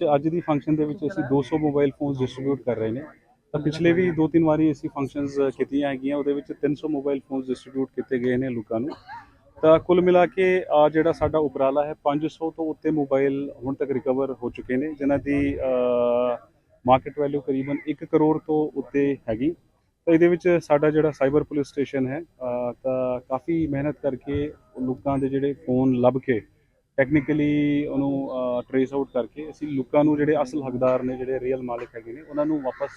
ਤੇ ਅੱਜ ਦੀ ਫੰਕਸ਼ਨ ਦੇ ਵਿੱਚ ਅਸੀਂ 200 ਮੋਬਾਈਲ ਫੋਨਸ ਡਿਸਟ੍ਰੀਬਿਊਟ ਕਰ ਰਹੇ ਨੇ। ਤਾਂ ਪਿਛਲੇ ਵੀ ਦੋ ਤਿੰਨ ਵਾਰੀ ਅਸੀਂ ਫੰਕਸ਼ਨਸ ਕੀਤੀਆਂ ਹੈਗੀਆਂ, ਉਹਦੇ ਵਿੱਚ 300 ਮੋਬਾਈਲ ਫੋਨਸ ਡਿਸਟ੍ਰੀਬਿਊਟ ਕੀਤੇ ਗਏ ਨੇ ਲੋਕਾਂ ਨੂੰ। ਤਾਂ ਕੁੱਲ ਮਿਲਾ ਕੇ ਆ ਜਿਹੜਾ ਸਾਡਾ ਉਪਰਾਲਾ ਹੈ 500 ਤੋਂ ਉੱਤੇ ਮੋਬਾਈਲ ਹੁਣ ਤੱਕ ਰਿਕਵਰ ਹੋ ਚੁੱਕੇ ਨੇ, ਜਿਨ੍ਹਾਂ ਦੀ ਮਾਰਕੀਟ ਵੈਲਿਊ ਕਰੀਬਨ 1 ਕਰੋੜ ਤੋਂ ਉੱਤੇ ਹੈਗੀ। ਤਾਂ ਇਹਦੇ ਵਿੱਚ ਸਾਡਾ ਜਿਹੜਾ ਸਾਈਬਰ ਪੁਲਿਸ ਸਟੇਸ਼ਨ ਹੈ ਤਾਂ ਕਾਫੀ ਮਿਹਨਤ ਕਰਕੇ ਲੋਕਾਂ ਦੇ ਜਿਹੜੇ ਫੋਨ ਲੱਭ ਕੇ ਟੈਕਨੀਕਲੀ ਉਹਨੂੰ ਟਰੇਸ ਆਊਟ ਕਰਕੇ ਅਸੀਂ ਲੋਕਾਂ ਨੂੰ ਜਿਹੜੇ ਅਸਲ ਹੱਕਦਾਰ ਨੇ ਜਿਹੜੇ ਰੀਅਲ ਮਾਲਕ ਹੈਗੇ ਨੇ ਉਹਨਾਂ ਨੂੰ ਵਾਪਸ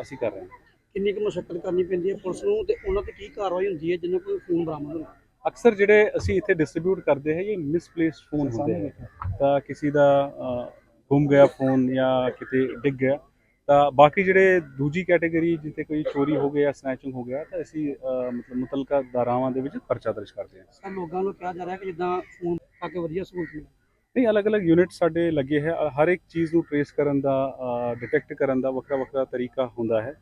ਅਸੀਂ ਕਰ ਰਹੇ ਹਾਂ। ਕਿੰਨੀ ਕੁ ਮੁਸ਼ਕਲ ਕਰਨੀ ਪੈਂਦੀ ਹੈ ਪੁਲਿਸ ਨੂੰ ਤੇ ਉਹਨਾਂ ਤੇ ਕੀ ਕਾਰਵਾਈ ਹੁੰਦੀ ਹੈ ਜਿੰਨਾ ਕੋਈ ਫੋਨ ਬਰਾਮਦ ਹੁੰਦਾ? ਅਕਸਰ ਜਿਹੜੇ ਅਸੀਂ ਇੱਥੇ ਡਿਸਟ੍ਰੀਬਿਊਟ ਕਰਦੇ ਹੈ ਇਹ ਮਿਸਪਲੇਸਡ ਫੋਨ ਹੁੰਦੇ ਹੈ ਤਾਂ ਕਿਸੇ ਦਾ ਗੁੰਮ ਗਿਆ ਫੋਨ ਜਾਂ ਕਿਤੇ ਡਿੱਗ ਗਿਆ ਤਾਂ ਬਾਕੀ ਜਿਹੜੇ ਦੂਜੀ ਕੈਟਾਗਰੀ ਜਿੱਥੇ ਕੋਈ ਚੋਰੀ ਹੋ ਗਿਆ ਸਨੈਚਿੰਗ ਹੋ ਗਿਆ ਤਾਂ ਅਸੀਂ ਮਤਲਬ ਮੁਤਲਕਾ ਧਾਰਾਵਾਂ ਦੇ ਵਿੱਚ ਪਰਚਾ ਦਰਜ ਕਰਦੇ ਹਾਂ। ਸਰ ਲੋਕਾਂ ਨੂੰ ਕਿਹਾ ਜਾ ਰਿਹਾ ਕਿ ਜਿੱਦਾਂ ਫੋਨ ਆ ਕੇ ਵਧੀਆ ਸਹੂਲਤ ਮਿਲੇ। ਨਹੀਂ ਅਲੱਗ-ਅਲੱਗ ਯੂਨਿਟ ਸਾਡੇ ਲੱਗੇ ਹੈ। ਹਰ ਇੱਕ ਚੀਜ਼ ਨੂੰ ਟਰੇਸ ਕਰਨ ਦਾ ਡਿਟੈਕਟ ਕਰਨ ਦਾ ਵੱਖਰਾ ਵੱਖਰਾ ਤਰੀਕਾ ਹੁੰਦਾ ਹੈ।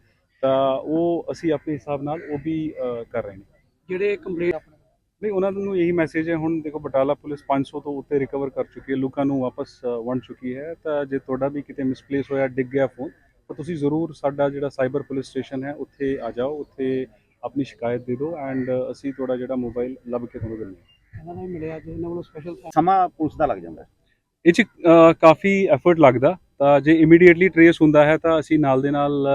ਤਾਂ ਉਹ ਅਸੀਂ ਆਪਣੇ ਹਿਸਾਬ ਨਾਲ ਉਹ ਵੀ ਕਰ ਰਹੇ ਨੇ। ਜਿਹੜੇ ਕੰਪਲੇਂਟ ਨਹੀਂ ਉਹਨਾਂ ਨੂੰ ਇਹੀ ਮੈਸੇਜ ਹੈ ਹੁਣ ਦੇਖੋ ਬਟਾਲਾ ਪੁਲਿਸ 500 ਤੋਂ ਉੱਤੇ ਰਿਕਵਰ ਕਰ ਚੁੱਕੀ ਹੈ। ਲੋਕਾਂ ਨੂੰ ਵਾਪਸ ਵੰਡ ਚੁੱਕੀ ਹੈ। ਤਾਂ ਜੇ ਤੁਹਾਡਾ ਵੀ ਕਿਤੇ ਮਿਸਪਲੇਸ ਹੋਇਆ ਡਿੱਗ ਗਿਆ ਫੋਨ ਤਾਂ ਤੁਸੀਂ ਜ਼ਰੂਰ ਸਾਡਾ ਜਿਹੜਾ ਸਾਈਬਰ ਪੁਲਿਸ ਸਟੇਸ਼ਨ ਹੈ ਉੱਥੇ ਆ ਜਾਓ ਉੱਥੇ ਆਪਣੀ ਸ਼ਿਕਾਇਤ ਦੇ ਦਿਓ ਐਂਡ ਅਸੀਂ ਤੁਹਾਡਾ ਜਿਹੜਾ ਮੋਬਾਈਲ ਲੱਭ ਕੇ ਤੁਹਾਨੂੰ ਦਿੰਦੇ ਹਾਂ। ਇਹਨਾਂ ਨੂੰ ਮਿਲਿਆ ਅੱਜ ਇਹਨਾਂ ਵੱਲੋਂ ਸਪੈਸ਼ਲ ਸਮਾਂ ਪੁਲਿਸ ਦਾ ਲੱਗ ਜਾਂਦਾ। ਇਹ 'ਚ ਕਾਫੀ ਐਫਰਟ ਲੱਗਦਾ ਤਾਂ ਜੇ ਇਮੀਡੀਏਟਲੀ ਟਰੇਸ ਹੁੰਦਾ ਹੈ ਤਾਂ ਅਸੀਂ ਨਾਲ ਦੇ ਨਾਲ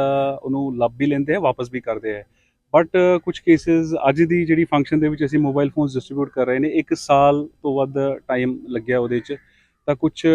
ਉਹਨੂੰ ਲੱਭ ਵੀ ਲੈਂਦੇ ਹਾਂ ਵਾਪਸ ਵੀ ਕਰਦੇ ਹਾਂ। ਬਟ ਕੁਝ ਕੇਸਿਸ ਅੱਜ ਦੀ ਜਿਹੜੀ ਫੰਕਸ਼ਨ ਦੇ ਵਿੱਚ ਅਸੀਂ ਮੋਬਾਈਲ ਫੋਨਸ ਡਿਸਟ੍ਰੀਬਿਊਟ ਕਰ ਰਹੇ ਨੇ ਇੱਕ ਸਾਲ ਤੋਂ ਵੱਧ ਟਾਈਮ ਲੱਗਿਆ ਉਹਦੇ 'ਚ। ਤਾਂ ਕੁਝ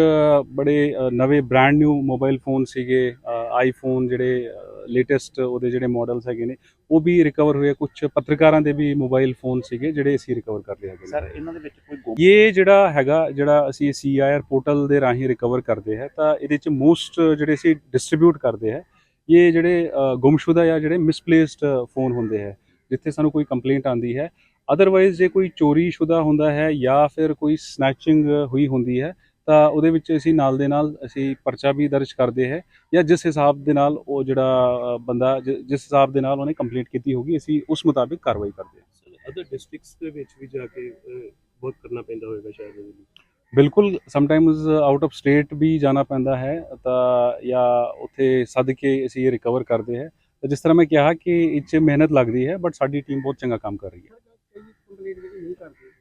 ਬੜੇ ਨਵੇਂ ਬ੍ਰਾਂਡ ਨਿਊ ਮੋਬਾਈਲ ਫੋਨ ਸੀਗੇ ਆਈਫੋਨ ਜਿਹੜੇ ਲੇਟੈਸਟ ਉਹਦੇ ਜਿਹੜੇ ਮਾਡਲਸ ਹੈਗੇ ਨੇ ਉਹ ਵੀ ਰਿਕਵਰ ਹੋਏ ਕੁਝ ਪੱਤਰਕਾਰਾਂ ਦੇ ਵੀ ਮੋਬਾਈਲ ਫੋਨ ਸੀਗੇ ਜਿਹੜੇ ਅਸੀਂ ਰਿਕਵਰ ਕਰ ਹੈਗੇ ਨੇ। ਸਰ ਇਹਨਾਂ ਦੇ ਵਿੱਚ ਕੋਈ ਇਹ ਜਿਹੜਾ ਹੈਗਾ ਜਿਹੜਾ ਅਸੀਂ ਸੀਆਈਆਰ ਪੋਰਟਲ ਦੇ ਰਾਹੀਂ ਰਿਕਵਰ ਕਰਦੇ ਹੈ ਤਾਂ ਇਹਦੇ ਚ ਮੋਸਟ ਜਿਹੜੇ ਅਸੀਂ ਡਿਸਟ੍ਰੀਬਿਊਟ ਕਰਦੇ ਹੈ ਇਹ ਜਿਹੜੇ ਗੁੰਮਸ਼ੁਦਾ ਜਾਂ ਜਿਹੜੇ ਮਿਸਪਲੇਸਡ ਫੋਨ ਹੁੰਦੇ ਹੈ ਜਿੱਥੇ ਸਾਨੂੰ ਕੋਈ ਕੰਪਲੇਂਟ ਆਂਦੀ ਹੈ। ਅਦਰਵਾਈਜ਼ ਜੇ ਕੋਈ ਚੋਰੀ ਸ਼ੁਦਾ ਹੁੰਦਾ ਹੈ ਜਾਂ ਫਿਰ ਕੋਈ ਸਨੈਚਿੰਗ ਹੋਈ ਹੁੰਦੀ ਹੈ ਤਾਂ ਉਹਦੇ ਵਿੱਚ ਅਸੀਂ ਨਾਲ ਦੇ ਨਾਲ ਅਸੀਂ ਪਰਚਾ ਵੀ ਦਰਜ ਕਰਦੇ ਹੈ ਜਾਂ ਜਿਸ ਹਿਸਾਬ ਦੇ ਨਾਲ ਉਹ ਜਿਹੜਾ ਬੰਦਾ ਜਿਸ ਹਿਸਾਬ ਦੇ ਨਾਲ ਉਹਨੇ ਕੰਪਲੇਂਟ ਕੀਤੀ ਹੋਗੀ ਅਸੀਂ ਉਸ ਮੁਤਾਬਿਕ ਕਾਰਵਾਈ ਕਰਦੇ ਹਾਂ। ਅਦਰ ਡਿਸਟ੍ਰਿਕਟਸ ਦੇ ਵਿੱਚ ਵੀ ਜਾ ਕੇ ਵਰਕ ਕਰਨਾ ਪੈਂਦਾ ਹੋਵੇਗਾ ਸ਼ਾਇਦ ਇਹਦੇ ਲਈ। ਬਿਲਕੁਲ ਸਮਟਾਈਮਸ ਆਊਟ ਆਫ ਸਟੇਟ ਵੀ ਜਾਣਾ ਪੈਂਦਾ ਹੈ ਤਾਂ ਜਾਂ ਉੱਥੇ ਸੱਦ ਕੇ ਅਸੀਂ ਇਹ ਰਿਕਵਰ ਕਰਦੇ ਹੈ। ਤਾਂ ਜਿਸ ਤਰ੍ਹਾਂ ਮੈਂ ਕਿਹਾ ਕਿ ਇਹ 'ਚ ਮਿਹਨਤ ਲੱਗਦੀ ਹੈ ਬਟ ਸਾਡੀ ਟੀਮ ਬਹੁਤ ਚੰਗਾ ਕੰਮ ਕਰ ਰਹੀ ਹੈ ਕੰਪਲੇਂਟ ਵੀ ਨਹੀਂ ਕਰਦੇ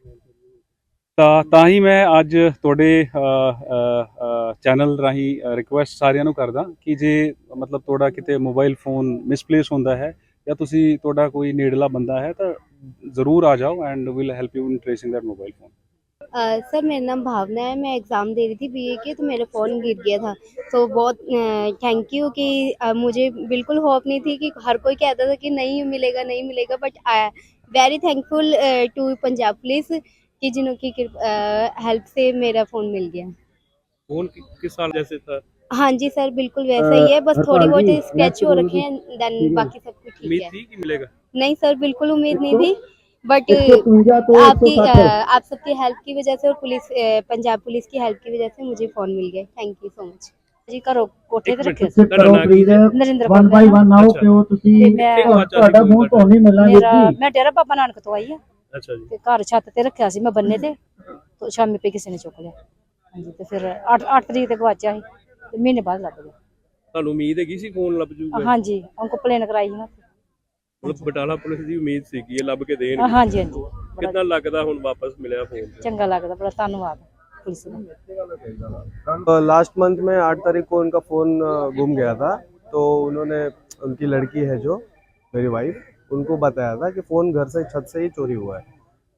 ਤਾਂ ਤਾਂ ਹੀ ਮੈਂ ਅੱਜ ਤੁਹਾਡੇ ਚੈਨਲ ਰਾਹੀਂ ਰਿਕੁਐਸਟ ਸਾਰਿਆਂ ਨੂੰ ਕਰਦਾ ਕਿ ਜੇ ਮਤਲਬ ਤੁਹਾਡਾ ਕਿਤੇ ਮੋਬਾਈਲ ਫੋਨ ਮਿਸਪਲੇਸ ਹੁੰਦਾ ਹੈ ਜਾਂ ਤੁਸੀਂ ਤੁਹਾਡਾ ਕੋਈ ਨੇੜਲਾ ਬੰਦਾ ਹੈ ਤਾਂ ਜ਼ਰੂਰ ਆ ਜਾਓ and will help you in tracing that mobile phone uh, sir मेरा नाम भावना है मैं एग्ज़ाम दे रही थी बीए की तो मेरा फ़ोन गिर गया था तो बहुत थैंक यू कि अ, मुझे बिल्कुल होप नहीं थी कि हर कोई कहता था कि नहीं मिलेगा नहीं मिलेगा but very thankful to Punjab police कि जिन्हों की हेल्प से मेरा फ़ोन मिल गया फोन कि- किस साल जैसे था हाँ जी सर बिल्कुल वैसा ही है बस थोड़ी बहुत स्क्रैच हो रखे हैं देन बाकी सब कुछ ठीक उम्मीद है थी कि मिलेगा नहीं सर बिल्कुल उम्मीद नहीं थी बट तो आपकी अ, आप सबकी हेल्प की वजह से और पुलिस अ, पंजाब पुलिस की हेल्प की वजह से मुझे फ़ोन मिल गया थैंक यू सो मच ਜੀ ਘਰੋਂ ਕੋਠੇ ਇੱਕ ਤੇ ਮਿੰਟ। ਰੱਖਿਆ ਸੀ ਤੁਹਾਡਾ ਨਾਂ ਕੀ ਹੈ? ਨਰਿੰਦਰ ਵਨ ਕੌਰ ਬਾਈ ਮੇਰਾ ਵਨ ਆਓ ਅੱਛਾ। ਪਿਓ ਤੁਸੀਂ ਤੇ ਮੈਂ ਇੱਕ ਵਾਰ ਤੁਹਾਡਾ ਮੂੰਹ ਤੋਂ ਨਹੀਂ ਮਿਲਣਾ ਵੀਰ ਮੇਰਾ ਜੀ ਮੈਂ ਡੇਰਾ ਬਾਬਾ ਨਾਨਕ ਤੋਂ ਆਈ ਆ ਅੱਛਾ ਜੀ ਤੇ ਘਰ ਛੱਤ ਤੇ ਰੱਖਿਆ ਸੀ ਮੈਂ ਬੰਨੇ ਤੇ ਤੇ ਸ਼ਾਮੀ ਪੇ ਕਿਸੇ ਨੇ ਚੁੱਕ ਲਿਆ ਹਾਂਜੀ ਤੇ ਫਿਰ 8 8 ਤਰੀਕ ਤੇ ਗਵਾਚਿਆ ਸੀ ਤੇ ਮਹੀਨੇ ਬਾਅਦ ਲੱਭ ਗਿਆ ਤੁਹਾਨੂੰ ਉਮੀਦ ਹੈਗੀ ਸੀ ਫੋਨ ਲੱਭ ਜੂਗਾ ਹਾਂਜੀ ਉਹਨੂੰ ਪਲੇਨ ਕਰਾਈ ਸੀ ਨਾ ਮਤਲਬ ਬਟਾਲਾ ਪੁਲਿਸ ਦੀ ਉਮੀਦ ਸੀ ਕਿ ਇਹ ਲੱਭ ਕੇ ਦੇਣਗੇ ਹਾਂਜੀ ਹਾਂਜੀ ਬੜਾ ਕਿੰਨਾ ਲੱਗਦਾ ਹੁਣ ਵਾਪਸ ਮਿਲਿਆ ਫੋਨ ਚੰਗਾ ਲੱਗਦਾ ਬੜਾ ਧੰਨਵਾਦ ਪੁਲਿਸ ਦਾ लास्ट मंथ में आठ तारीख को उनका फ़ोन गुम गया था तो उन्होंने उनकी लड़की है जो मेरी वाइफ उनको बताया था कि फ़ोन घर से, छत से ही चोरी हुआ है।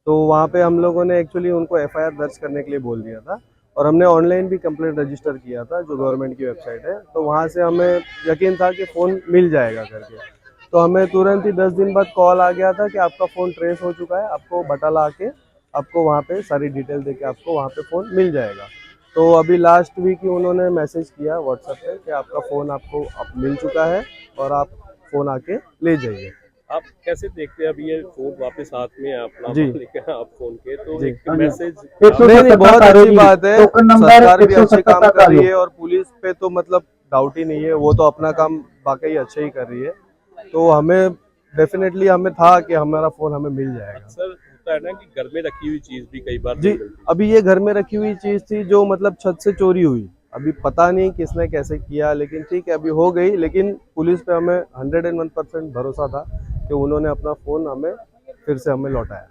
तो वहाँ पे हम लोगों ने एक्चुअली उनको एफआईआर दर्ज करने के लिए बोल दिया था और हमने ऑनलाइन भी कंप्लेंट रजिस्टर किया था, जो गवर्नमेंट की वेबसाइट है। तो वहाँ से हमें यकीन था कि फ़ोन मिल जाएगा करके। तो हमें तुरंत ही दस दिन बाद कॉल आ गया था कि आपका फ़ोन ट्रेस हो चुका है, आपको बटाला आके आपको वहाँ पे सारी डिटेल देके आपको वहाँ पे फ़ोन मिल जाएगा। तो अभी लास्ट वीक ही उन्होंने मैसेज किया व्हाट्सएप पे कि आपका फ़ोन आपको अब मिल चुका है और आप फ़ोन आके ले जाइए। आप कैसे देखते हैं अभी ये फ़ोन वापस हाथ में है अपना जी। लेकर आप फ़ोन के? तो जी। एक हाँ। मैसेज नहीं नहीं बहुत अच्छी बात है। सरकार भी अच्छे काम कर रही है और पुलिस पे तो मतलब डाउट ही नहीं है वो तो अपना काम वाकई अच्छा ही कर रही है। तो हमें डेफिनेटली हमें था कि हमारा फ़ोन हमें मिल जाएगा। अक्सर होता है ना कि घर में रखी हुई चीज़ भी कई बार जी अभी ये घर में रखी हुई चीज़ थी जो मतलब छत से चोरी हुई। अभी पता नहीं किसने कैसे किया लेकिन ठीक है अभी हो गई लेकिन पुलिस पे हमें हंड्रेड एंड वन परसेंट भरोसा था। कि उन्होंने अपना फ़ोन हमें फिर से हमें लौटाया